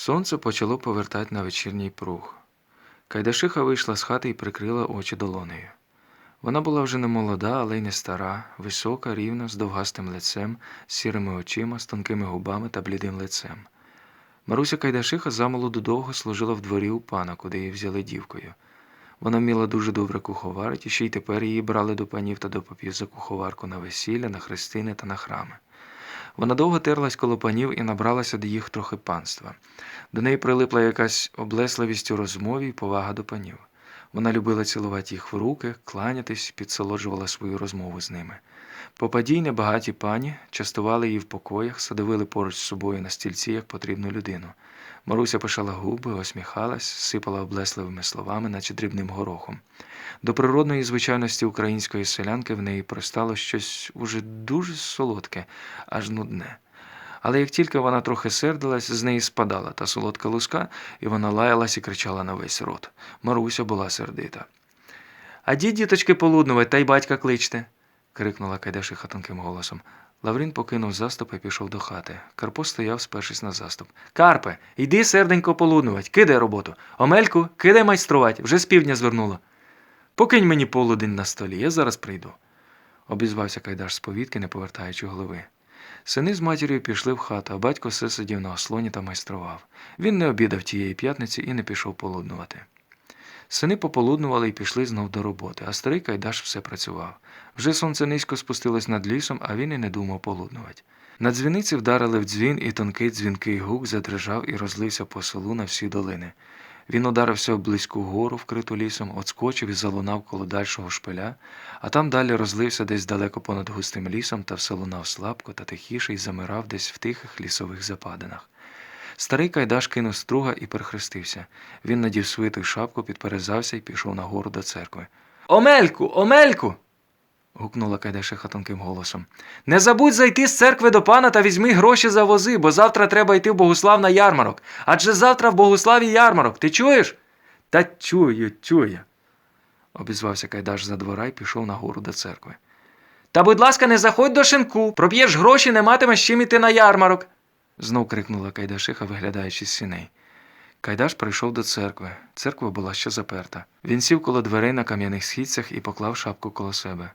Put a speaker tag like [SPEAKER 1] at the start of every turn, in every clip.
[SPEAKER 1] Сонце почало повертати на вечірній пруг. Кайдашиха вийшла з хати і прикрила очі долонею. Вона була вже не молода, але й не стара, висока, рівна, з довгастим лицем, з сірими очима, з тонкими губами та блідим лицем. Маруся Кайдашиха замолоду довго служила в дворі у пана, куди її взяли дівкою. Вона вміла дуже добре куховарити, і ще й тепер її брали до панів та до попів за куховарку на весілля, на хрестини та на храми. Вона довго терлась коло панів і набралася до їх трохи панства. До неї прилипла якась облесливість у розмові і повага до панів. Вона любила цілувати їх в руки, кланятись, підсолоджувала свою розмову з ними. Попадійне багаті пані частували її в покоях, садовили поруч з собою на стільці як потрібну людину. Маруся пишала губи, осміхалась, сипала облесливими словами, наче дрібним горохом. До природної звичайності української селянки в неї пристало щось уже дуже солодке, аж нудне. Але як тільки вона трохи сердилась, з неї спадала та солодка луска, і вона лаялась і кричала на весь рот. Маруся була сердита. А діточки, полуднувати, та й батька кличте. крикнула Кайдашиха тонким голосом. Лаврін покинув заступ і пішов до хати. Карпо стояв, спершись на заступ. Карпе, йди серденько полуднувать, кидай роботу. Омельку, кидай майструвать, вже з півдня звернуло. Покинь мені полудень на столі, я зараз прийду. Обізвався Кайдаш з повітки, не повертаючи голови. Сини з матір'ю пішли в хату, а батько все сидів на ослоні та майстрував. Він не обідав тієї п'ятниці і не пішов полуднувати. Сини пополуднували і пішли знов до роботи, а старий Кайдаш все працював. Вже сонце низько спустилось над лісом, а він і не думав полуднувати. На дзвіниці вдарили в дзвін, і тонкий дзвінкий гук задрижав і розлився по селу на всі долини. Він ударився об близьку гору, вкриту лісом, отскочив і залунав коло дальшого шпиля, а там далі розлився десь далеко понад густим лісом та все лунав слабко та тихіше й замирав десь в тихих лісових западинах. Старий Кайдаш кинув струга і перехрестився. Він надів свиту шапку, підперезався і пішов нагору до церкви. Омельку, Омельку. гукнула Кайдашиха тонким голосом. Не забудь зайти з церкви до пана та візьми гроші за вози, бо завтра треба йти в Богуслав на ярмарок. Адже завтра в Богуславі ярмарок. Ти чуєш? Та чую, чую. обізвався Кайдаш за двора і пішов нагору до церкви. Та, будь ласка, не заходь до шинку. Проб'єш гроші, не матимеш чим іти на ярмарок. Знов крикнула Кайдашиха, виглядаючи з сіней. Кайдаш прийшов до церкви. Церква була ще заперта. Він сів коло дверей на кам'яних східцях і поклав шапку коло себе.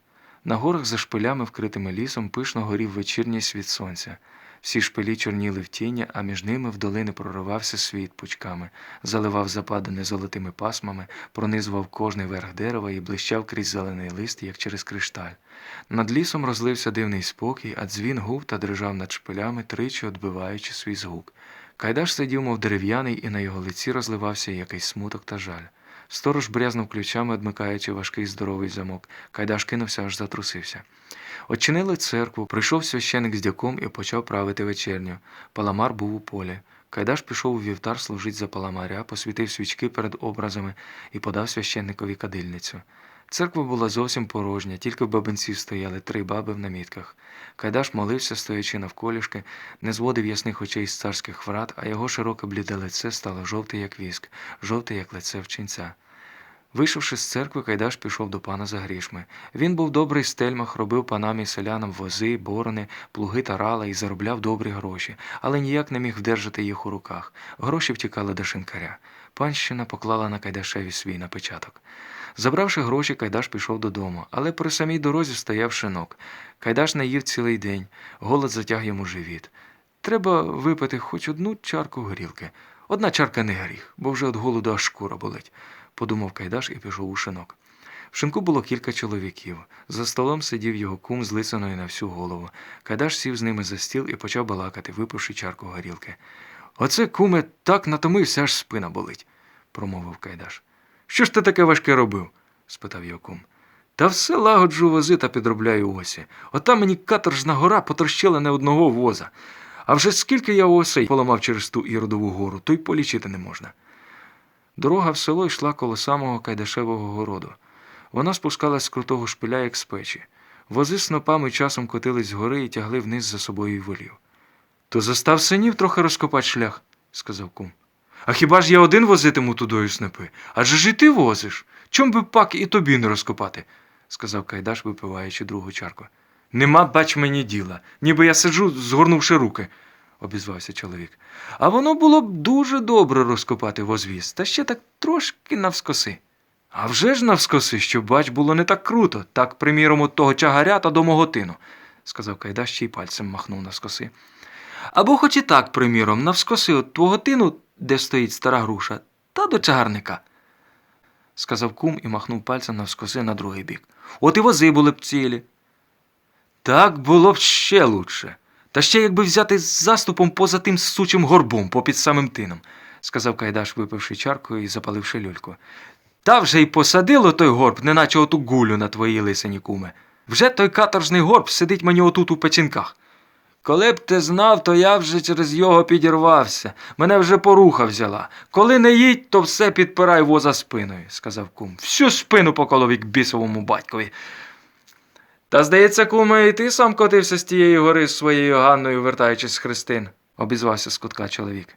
[SPEAKER 1] На горах за шпилями, вкритими лісом, пишно горів вечірній світ сонця. Всі шпилі чорніли в тіні, а між ними в долини проривався світ пучками, заливав западини золотими пасмами, пронизував кожний верх дерева і блищав крізь зелений лист, як через кришталь. Над лісом розлився дивний спокій, а дзвін гув та дрижав над шпилями, тричі відбиваючи свій згук. Кайдаш сидів, мов дерев'яний, і на його лиці розливався якийсь смуток та жаль. Сторож брязнув ключами, одмикаючи важкий здоровий замок. Кайдаш кинувся, аж затрусився. Очинили церкву, прийшов священик з дяком і почав правити вечерню. Паламар був у полі. Кайдаш пішов у вівтар служить за паламаря, посвітив свічки перед образами і подав священникові кадильницю. Церква була зовсім порожня, тільки в бабинців стояли три баби в намітках. Кайдаш молився, стоячи навколішки, не зводив ясних очей з царських врат, а його широке бліде лице стало жовте, як віск, жовте, як лице вченця. Вийшовши з церкви, Кайдаш пішов до пана за грішми. Він був добрий стельмах, робив панам і селянам вози, борони, плуги та рала і заробляв добрі гроші, але ніяк не міг вдержати їх у руках. Гроші втікали до шинкаря. Панщина поклала на Кайдашеві свій напечаток. Забравши гроші, Кайдаш пішов додому, але при самій дорозі стояв шинок. Кайдаш не їв цілий день, голод затяг йому живіт. Треба випити хоч одну чарку горілки. Одна чарка не гріх, бо вже від голоду аж шкура болить, подумав Кайдаш і пішов у шинок. В шинку було кілька чоловіків. За столом сидів його кум з лисиною на всю голову. Кайдаш сів з ними за стіл і почав балакати, випивши чарку горілки. Оце, куме, так натомився, аж спина болить, промовив Кайдаш. Що ж ти таке важке робив? спитав його кум. Та все лагоджу вози та підробляю осі. Ота мені каторжна гора потрощила не одного воза. А вже скільки я осей поламав через ту іродову гору, то й полічити не можна. Дорога в село йшла коло самого Кайдашевого городу. Вона спускалась з крутого шпиля, як з печі. Вози з снопами часом котились з гори і тягли вниз за собою волів. То застав синів трохи розкопати шлях, сказав кум. А хіба ж я один возитиму тудою снопи? Адже ж і ти возиш. Чом би пак і тобі не розкопати? сказав Кайдаш, випиваючи другу чарку. Нема, бач мені діла, ніби я сиджу, згорнувши руки, обізвався чоловік. А воно було б дуже добре розкопати возвіз, та ще так трошки навскоси. А вже ж навскоси, щоб бач, було не так круто, так, приміром, от того чагаря та до мого тину, сказав Кайдаш ще й пальцем махнув навскоси. Або хоч і так, приміром, навскоси от твого тину, де стоїть стара груша, та до чагарника, сказав кум і махнув пальцем навскоси на другий бік. От і вози були б цілі. Так було б ще лучше. Та ще якби взяти з заступом поза тим сучим горбом попід самим тином, сказав Кайдаш, випивши чарку і запаливши люльку. Та вже й посадило той горб, неначе оту гулю на твоїй лисині, куме. Вже той каторжний горб сидить мені отут у печінках. Коли б ти знав, то я вже через його підірвався. Мене вже поруха взяла. Коли не їдь, то все підпирай воза спиною, сказав кум. Всю спину поколов як бісовому батькові. Та, здається, куме, і ти сам котився з тієї гори з своєю Ганною, вертаючись з Христин, обізвався з кутка чоловік.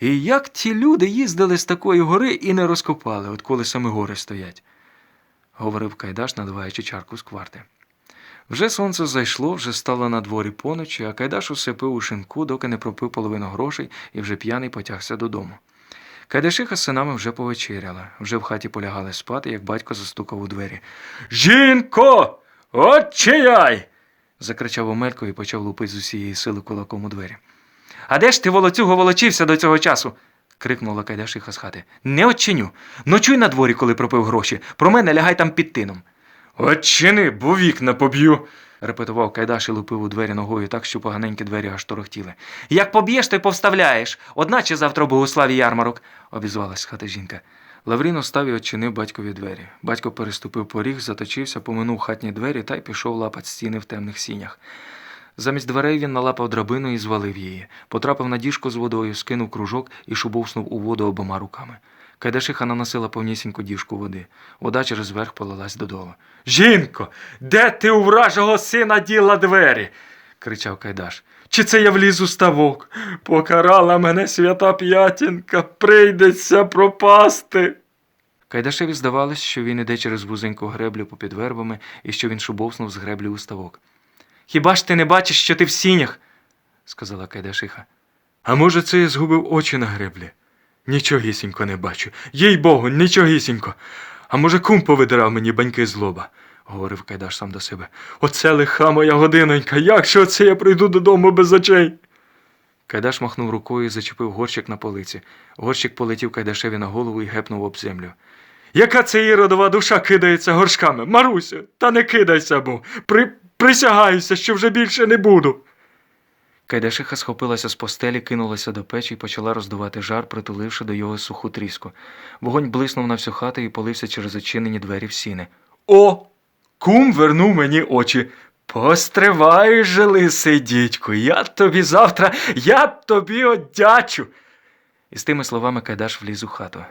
[SPEAKER 1] І як ті люди їздили з такої гори і не розкопали, от коли саме гори стоять, говорив Кайдаш, наливаючи чарку з кварти. Вже сонце зайшло, вже стало на дворі поночі, а Кайдаш усе пив у шинку, доки не пропив половину грошей і вже п'яний потягся додому. Кайдашиха з синами вже повечеряла, вже в хаті полягали спати, як батько застукав у двері. Жінко, отчияй! закричав Омелько і почав лупити з усієї сили кулаком у двері. А де ж ти, волоцюго, волочився до цього часу? крикнула Кайдашиха з хати. Не очиню. Ночуй на дворі, коли пропив гроші. Про мене лягай там під тином. Очини, бо вікна поб'ю, репетував Кайдаш і лупив у двері ногою так, що поганенькі двері аж торохтіли. Як поб'єш, то й повставляєш. Одначе завтра у Богославі ярмарок, обізвалась з хати жінка. Лаврін остав і очинив батькові двері. Батько переступив поріг, заточився, поминув хатні двері та й пішов лапать стіни в темних сінях. Замість дверей він налапав драбину і звалив її, потрапив на діжку з водою, скинув кружок і шубовснув у воду обома руками. Кайдашиха наносила повнісіньку діжку води. Вода через верх полилась додолу. Жінко, де ти у вражого сина діла двері? Кричав Кайдаш. Чи це я вліз у ставок? Покарала мене свята п'ятінка, прийдеться пропасти. Кайдашеві здавалось, що він іде через вузеньку греблю попід вербами і що він шубовснув з греблі у ставок. Хіба ж ти не бачиш, що ти в сінях? сказала Кайдашиха. А може, це я згубив очі на греблі? Нічогісінько не бачу. Їй богу, нічогісінько. А може, кум повидирав мені баньки з лоба, говорив Кайдаш сам до себе. Оце лиха моя годинонька, як же оце я прийду додому без очей? Кайдаш махнув рукою і зачепив горщик на полиці. Горщик полетів Кайдашеві на голову і гепнув об землю. Яка це іродова душа кидається горшками? Маруся, та не кидайся, бо при... присягаюся, що вже більше не буду. Кайдашиха схопилася з постелі, кинулася до печі і почала роздувати жар, притуливши до його суху тріску. Вогонь блиснув на всю хату і полився через очинені двері в сіни. О! Кум вернув мені очі. Постривай же, лисий дідьку, я тобі завтра, я тобі одячу. І з тими словами Кайдаш вліз у хату.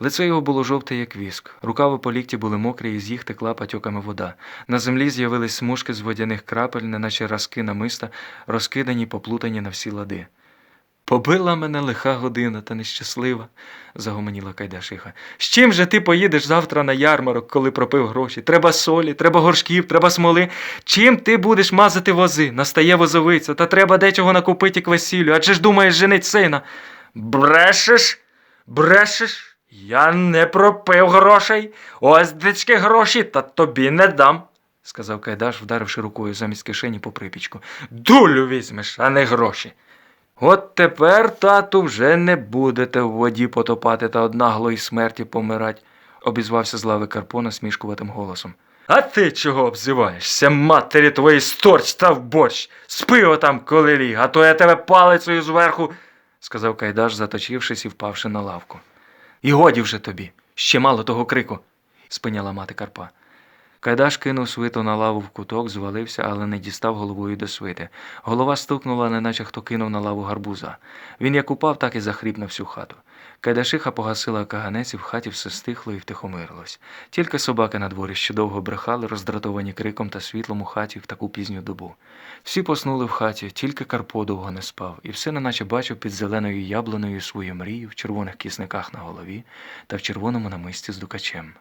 [SPEAKER 1] Лице його було жовте, як віск. Рукави по лікті були мокрі, і з їх текла патьоками вода. На землі з'явились смужки з водяних крапель, неначе разки намиста, розкидані, поплутані на всі лади. Побила мене лиха година та нещаслива, загомоніла Кайдашиха. З чим же ти поїдеш завтра на ярмарок, коли пропив гроші? Треба солі, треба горшків, треба смоли. Чим ти будеш мазати вози? Настає возовиця, та треба дечого накупити к весіллю, адже ж думаєш женить сина. Брешеш? Брешеш? Я не пропив грошей. Ось дечки гроші, та тобі не дам, сказав Кайдаш, вдаривши рукою замість кишені по припічку. Дулю візьмеш, а не гроші. От тепер, тату, вже не будете в воді потопати та од наглої смерті помирать, обізвався з лави Карпо насмішкуватим голосом. А ти чого обзиваєшся, матері твої сторч та в борщ? Спи отам, коли ліг, а то я тебе палицею зверху, сказав Кайдаш, заточившись і впавши на лавку. І годі вже тобі, ще мало того крику, спиняла мати Карпа. Кайдаш кинув свиту на лаву в куток, звалився, але не дістав головою до свити. Голова стукнула, неначе хто кинув на лаву гарбуза. Він як упав, так і захріп на всю хату. Кайдашиха погасила каганець і в хаті все стихло і втихомирилось. Тільки собаки на дворі ще довго брехали, роздратовані криком та світлом у хаті в таку пізню добу. Всі поснули в хаті, тільки Карпо довго не спав, і все неначе бачив під зеленою яблуною свою мрію в червоних кісниках на голові та в червоному намисті з дукачем.